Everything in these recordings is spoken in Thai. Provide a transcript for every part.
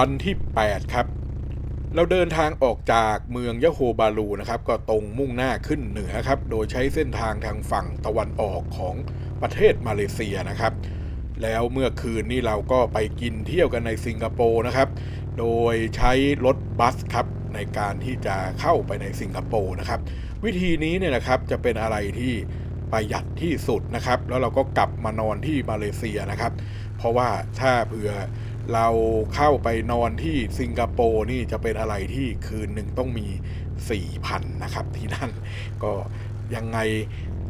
วันที่ 8 ครับ เราเดินทางออกจากเมืองยะโฮบาลูนะครับ ก็ตรงมุ่งหน้าขึ้นเหนือครับ โดยใช้เส้นทางทางฝั่งตะวันออกของประเทศมาเลเซียนะครับ แล้วเมื่อคืนนี้เราก็ไปกินเที่ยวกันในสิงคโปร์นะครับ โดยใช้รถบัสครับในการที่จะเข้าไปในสิงคโปร์นะครับ วิธีนี้เนี่ยนะครับจะเป็นอะไรที่ประหยัดที่สุดนะครับ แล้วเราก็กลับมานอนที่มาเลเซียนะครับ เพราะว่าถ้าเผื่อ เราเข้าไปนอนที่สิงคโปร์นี่จะเป็นอะไรที่คืนหนึ่งต้องมี 4,000 นะครับ ที่นั่นก็ยังไง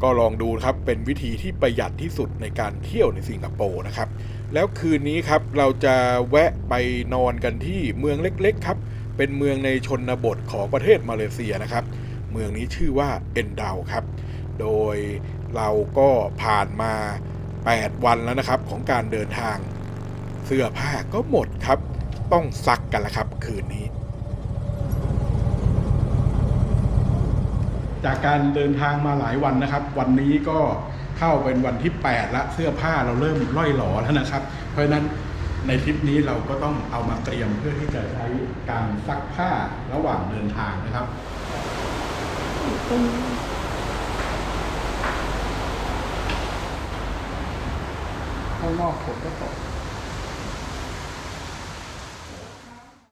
ก็ลองดูครับเป็นวิธีที่ประหยัดที่สุดในการเที่ยวในสิงคโปร์นะครับ แล้วคืนนี้ครับเราจะแวะไปนอนกันที่เมืองเล็กๆครับ เป็นเมืองในชนบทของประเทศมาเลเซียนะครับ เมืองนี้ชื่อว่าเอนดาวครับ โดยเราก็ผ่านมา 8 วันแล้วนะครับของการเดินทาง เสื้อผ้าก็หมดครับ ต้องซักกันละครับคืนนี้ จากการเดินทางมาหลายวันนะครับ วันนี้ก็เข้าเป็นวันที่ 8 ละเสื้อผ้าเราเริ่มร่อยหลอแล้วนะครับ เพราะฉะนั้นในทริปนี้เราก็ต้องเอามาเตรียมเพื่อที่จะใช้การซักผ้าระหว่างเดินทางนะครับข้างนอกฝนก็ตก